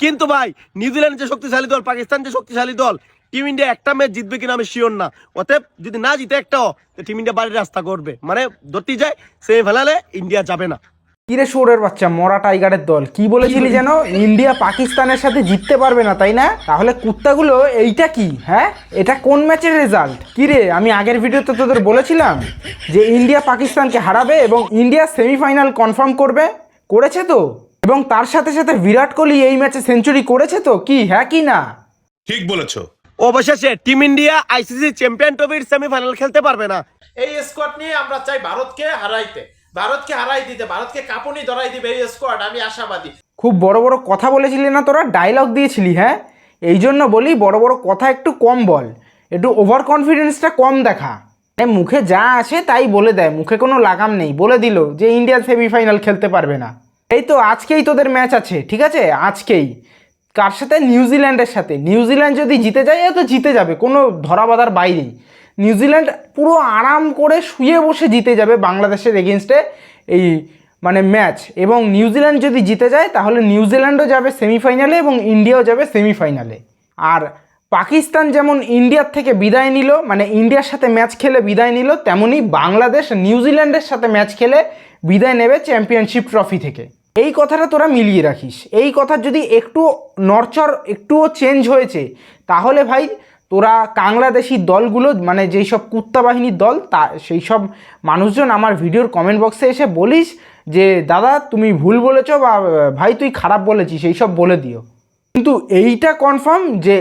কিন্তু ভাই নিউজিল্যান্ড যে শক্তিশালী দল পাকিস্তান যে শক্তিশালী দল টিম ইন্ডিয়া একটা ম্যাচ জিতবে কিনা আমি শিওর না। অতএব যদি না জিতে একটাও তো টিম ইন্ডিয়া বাড়ির রাস্তা করবে। মানে ধরতেই যায় সেমিফাইনালে ইন্ডিয়া যাবে না। কিরে শোরের বাচ্চা মরা টাইগারের দল? কি বলেছিলি যেন? ইন্ডিয়া পাকিস্তানের সাথে জিততে পারবে না তাই না? তাহলে কুত্তাগুলো এইটা কি হ্যাঁ? এটা কোন ম্যাচের রেজাল্ট কিরে আমি আগের ভিডিওতে তোদের বলেছিলাম যে ইন্ডিয়া পাকিস্তানকে হারাবে এবং ইন্ডিয়া সেমিফাইনাল কনফার্ম করবে? করেছে তো? এবং তার সাথে সাথে বিরাট কোহলি এই ম্যাচে সেঞ্চুরি করেছে তো? কি হ্যাঁ কি না? ঠিক বলেছ। অবশেষে টিম ইন্ডিয়া আইসিসি চ্যাম্পিয়ন ট্রফির সেমিফাইনাল খেলতে পারবে না। এই স্কোয়াড নিয়ে আমরা চাই ভারতকে হারাইতে। ভারতকে হারাই দিতে ভারতকে কাপুনি ধরাই দিবে এই স্কোয়াড আমি আশাবাদী। খুব বড় বড় কথা বলেছিলি না তোরা? ডায়লগ দিয়েছিলি হ্যাঁ? এই জন্য বলি বড় বড় কথা একটু কম বল। একটু ওভার কনফিডেন্সটা কম দেখা। মুখে যা আসে তাই বলে দেয় মুখে কোনো লাগাম নেই। বলে দিল যে ইন্ডিয়া সেমিফাইনাল খেলতে পারবে না। এই তো আজকেই তোদের ম্যাচ আছে, ঠিক আছে? আজকেই। কার সাথে? নিউজিল্যান্ডের সাথে। নিউজিল্যান্ড যদি জিতে যায়, এ তো জিতে যাবে, কোনো ধরাবাধার বাইরেই নিউজিল্যান্ড পুরো আরাম করে শুয়ে বসে জিতে যাবে বাংলাদেশের এগেনস্টে এই মানে ম্যাচ এবং নিউজিল্যান্ড যদি জিতে যায়, তাহলে নিউজিল্যান্ডও যাবে সেমিফাইনালে এবং ইন্ডিয়াও যাবে সেমিফাইনালে আর পাকিস্তান যেমন ইন্ডিয়ার থেকে বিদায় নিল মানে ইন্ডিয়ার সাথে ম্যাচ খেলে বিদায় নিল, তেমনি বাংলাদেশ নিউজিল্যান্ডের সাথে ম্যাচ খেলে বিদায় নেবে চ্যাম্পিয়নশিপ ট্রফি থেকে। এই কথাটা তোরা মিলিয়ে রাখিস। এই কথা যদি একটু নরচর একটুও চেঞ্জ হয়েছে, তাহলে ভাই তোরা বাংলাদেশি দলগুলো মানে যেই সব কুত্তা বাহিনীর দল, তা, সেই সব মানুষজন আমার ভিডিওর কমেন্ট বক্সে এসে বলিস যে, দাদা, তুমি ভুল বলেছ বা, ভাই, তুই খারাপ বলেছিস এই সব বলে দিও। কিন্তু এইটা কনফার্ম যে,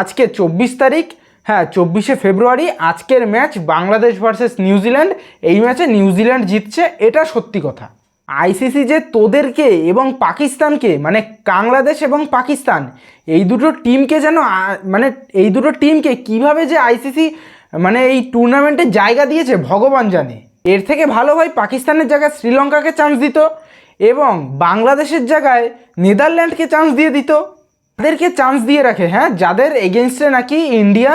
আজকে চব্বিশ তারিখ হ্যাঁ চব্বিশে ফেব্রুয়ারি, আজকের ম্যাচ বাংলাদেশ ভার্সেস নিউজিল্যান্ড, এই ম্যাচে নিউজিল্যান্ড জিতছে, এটা সত্যি কথা। আইসিসি যে তোদেরকে এবং পাকিস্তানকে মানে বাংলাদেশ এবং পাকিস্তান, এই দুটো টিমকে যেন মানে এই দুটো টিমকে কীভাবে যে আইসিসি মানে এই টুর্নামেন্টে জায়গা দিয়েছে, ভগবান জানে। এর থেকে ভালো হয় পাকিস্তানের জায়গায় শ্রীলঙ্কাকে চান্স দিত এবং বাংলাদেশের জায়গায় নেদারল্যান্ডকে চান্স দিয়ে দিত। তাদেরকে চান্স দিয়ে রাখে হ্যাঁ? যাদের এগেনস্টে নাকি ইন্ডিয়া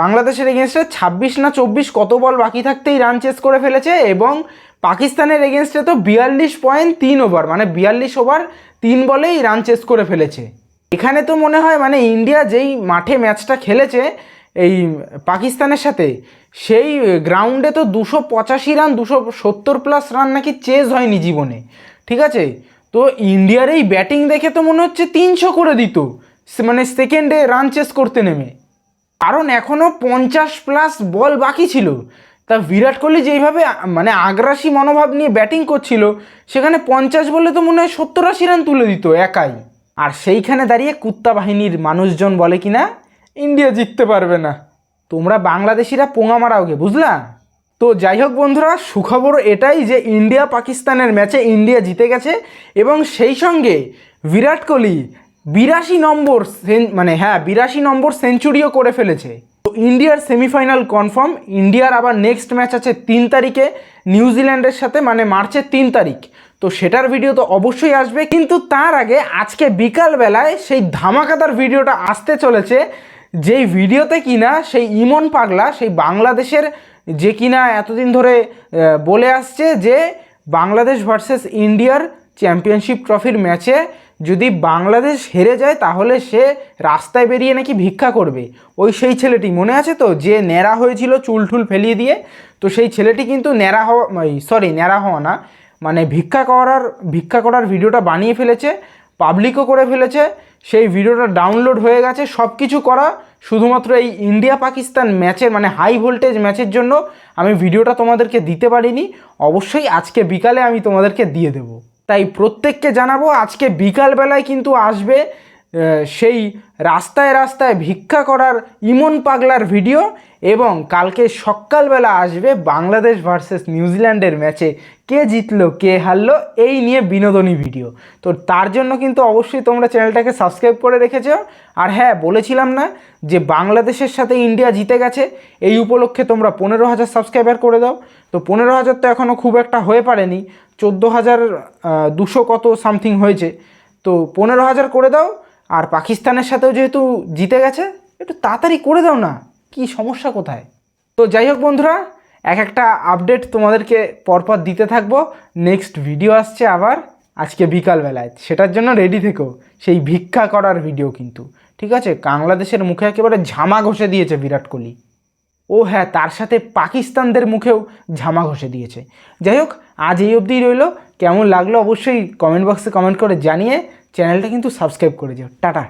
বাংলাদেশের এগেনস্টে ছাব্বিশ না চব্বিশ কত বল বাকি থাকতেই রান চেস করে ফেলেছে এবং পাকিস্তানের এগেনস্টে তো বিয়াল্লিশ পয়েন্ট তিন ওভার মানে বিয়াল্লিশ ওভার তিন বলেই রান চেস করে ফেলেছে। এখানে তো মনে হয় মানে ইন্ডিয়া যেই মাঠে ম্যাচটা খেলেছে, এই পাকিস্তানের সাথে, সেই গ্রাউন্ডে তো দুশো পঁচাশি রান দুশো সত্তর প্লাস রান নাকি চেজ হয়নি জীবনে, ঠিক আছে? তো ইন্ডিয়ার এই ব্যাটিং দেখে তো মনে হচ্ছে তিনশো করে দিত মানে সেকেন্ডে রান চেস করতে নেমে। কারণ এখনও পঞ্চাশ প্লাস বল বাকি ছিল। তা বিরাট কোহলি যেইভাবে মানে আগ্রাসী মনোভাব নিয়ে ব্যাটিং করছিল, সেখানে পঞ্চাশ বলে তো মনে হয় সত্তর আশি রান তুলে দিত একাই। আর সেইখানে দাঁড়িয়ে কুত্তা বাহিনীর মানুষজন বলে কি না ইন্ডিয়া জিততে পারবে না। তোমরা বাংলাদেশিরা পোঙা মারাওগে বুঝলা? তো যাই হোক বন্ধুরা, সুখবর এটাই যে ইন্ডিয়া পাকিস্তানের ম্যাচে ইন্ডিয়া জিতে গেছে এবং সেই সঙ্গে বিরাট কোহলি বিরাশি নম্বর মানে হ্যাঁ বিরাশি নম্বর সেঞ্চুরিও করে ফেলেছে। তো ইন্ডিয়ার সেমিফাইনাল কনফার্ম, ইন্ডিয়ার আবার নেক্সট ম্যাচ আছে তিন তারিখে, নিউজিল্যান্ডের সাথে মানে মার্চের তিন তারিখ। তো সেটার ভিডিও তো অবশ্যই আসবে, কিন্তু তার আগে আজকে বিকালবেলায় সেই ধামাকাদার ভিডিওটা আসতে চলেছে, যেই ভিডিওতে কিনা সেই ইমন পাগলা, সেই বাংলাদেশের যে কিনা এতদিন ধরে বলে আসছে যে বাংলাদেশ ভার্সেস ইন্ডিয়ার চ্যাম্পিয়নশিপ ট্রফির ম্যাচে যদি বাংলাদেশ হেরে যায়, তাহলে সে রাস্তায় বেরিয়ে নাকি ভিক্ষা করবে। ওই সেই ছেলেটি, মনে আছে তো? যে ন্যাড়া হয়েছিল চুল টুল ফেলিয়ে দিয়ে। তো সেই ছেলেটি কিন্তু ন্যাড়া হওয়া সরি ন্যাড়া হওয়া না মানে ভিক্ষা করার ভিক্ষা করার ভিডিওটা বানিয়ে ফেলেছে পাবলিকও করে ফেলেছে, সেই ভিডিওটা ডাউনলোড হয়ে গেছে সব কিছু করা শুধুমাত্র এই ইন্ডিয়া পাকিস্তান ম্যাচের মানে হাই ভোল্টেজ ম্যাচের জন্য আমি ভিডিওটা তোমাদেরকে দিতে পারিনি। অবশ্যই আজকে বিকালে আমি তোমাদেরকে দিয়ে দেবো। তাই প্রত্যেককে জানাব, আজকে বিকালবেলায় কিন্তু আসবে সেই রাস্তায় রাস্তায় ভিক্ষা করার ইমন পাগলার ভিডিও এবং কালকে সকালবেলা আসবে বাংলাদেশ ভার্সেস নিউজিল্যান্ডের ম্যাচে কে জিতলো, কে হারলো, এই নিয়ে বিনোদনী ভিডিও। তো তার জন্য কিন্তু অবশ্যই তোমরা চ্যানেলটাকে সাবস্ক্রাইব করে রেখেছো। আর হ্যাঁ বলেছিলাম না যে বাংলাদেশের সাথে ইন্ডিয়া জিতে গেছে, এই উপলক্ষে তোমরা পনেরো হাজার সাবস্ক্রাইবার করে দাও। তো পনেরো হাজার তো এখনও খুব একটা হয়ে পারেনি। চোদ্দ হাজার দুশো কত সামথিং হয়েছে। তো পনেরো হাজার করে দাও, আর পাকিস্তানের সাথেও যেহেতু জিতে গেছে, একটু তাড়াতাড়ি করে দাও না, কি সমস্যা কোথায়? তো যাই হোক বন্ধুরা, এক একটা আপডেট তোমাদেরকে পরপর দিতে থাকব। নেক্সট ভিডিও আসছে আবার, আজকে বিকালবেলায়। সেটার জন্য রেডি থেকো। সেই ভিক্ষা করার ভিডিও কিন্তু। ঠিক আছে? বাংলাদেশের মুখে একেবারে ঝামা ঘষে দিয়েছে বিরাট কোহলি। ও হ্যাঁ তার সাথে পাকিস্তানদের মুখেও ঝামা ঘষে দিয়েছে। যাই হোক, আজ এই অবধিই রইল। কেমন লাগল অবশ্যই কমেন্ট বক্সে কমেন্ট করে জানিয়ে চ্যানেলটা কিন্তু সাবস্ক্রাইব করে দিও। টাটা।